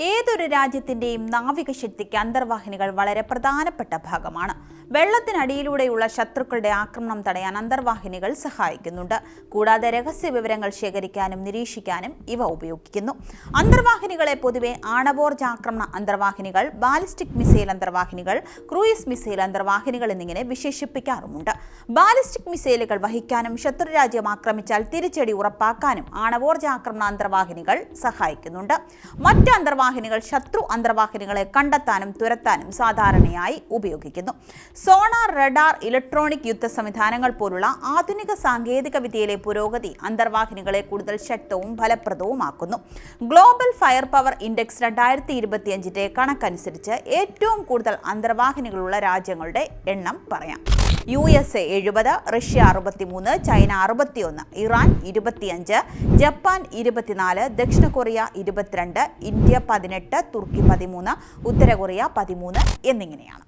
ഏതൊരു രാജ്യത്തിന്റെയും നാവിക ശക്തിക്ക് അന്തർവാഹിനികൾ വളരെ പ്രധാനപ്പെട്ട ഭാഗമാണ്. വെള്ളത്തിനടിയിലൂടെയുള്ള ശത്രുക്കളുടെ ആക്രമണം തടയാൻ അന്തർവാഹിനികൾ സഹായിക്കുന്നുണ്ട്. കൂടാതെ രഹസ്യ വിവരങ്ങൾ ശേഖരിക്കാനും നിരീക്ഷിക്കാനും ഇവ ഉപയോഗിക്കുന്നു. അന്തർവാഹിനികളെ പൊതുവെ ആണവോർജ ആക്രമണ അന്തർവാഹിനികൾ ബാലിസ്റ്റിക് മിസൈൽ അന്തർവാഹിനികൾ ക്രൂയിസ് മിസൈൽ അന്തർവാഹിനികൾ എന്നിങ്ങനെ വിശേഷിപ്പിക്കാറുമുണ്ട്. ബാലിസ്റ്റിക് മിസൈലുകൾ വഹിക്കാനും ശത്രുരാജ്യം ആക്രമിച്ചാൽ തിരിച്ചടി ഉറപ്പാക്കാനും ആണവോർജ ആക്രമണ അന്തർവാഹിനികൾ സഹായിക്കുന്നുണ്ട്. മറ്റ് അന്തർവാഹിനികൾ ശത്രു അന്തർവാഹിനികളെ കണ്ടെത്താനും തുരത്താനും സാധാരണയായി ഉപയോഗിക്കുന്നു. സോണാർ റഡാർ ഇലക്ട്രോണിക് യുദ്ധ സംവിധാനങ്ങൾ പോലുള്ള ആധുനിക സാങ്കേതിക വിദ്യയിലെ പുരോഗതി അന്തർവാഹിനികളെ കൂടുതൽ ശക്തവും ഫലപ്രദവുമാക്കുന്നു. ഗ്ലോബൽ ഫയർ പവർ ഇൻഡെക്സ് രണ്ടായിരത്തി ഇരുപത്തിയഞ്ചിന്റെ കണക്കനുസരിച്ച് ഏറ്റവും കൂടുതൽ അന്തർവാഹിനികളുള്ള രാജ്യങ്ങളുടെ എണ്ണം പറയാം. യു എസ് എ എഴുപത് റഷ്യ അറുപത്തിമൂന്ന് ചൈന അറുപത്തിയൊന്ന് ഇറാൻ ഇരുപത്തിയഞ്ച് ജപ്പാൻ ഇരുപത്തിനാല് ദക്ഷിണ കൊറിയ ഇരുപത്തിരണ്ട് ഇന്ത്യ പതിനെട്ട് തുർക്കി പതിമൂന്ന് ഉത്തര കൊറിയ പതിമൂന്ന് എന്നിങ്ങനെയാണ്.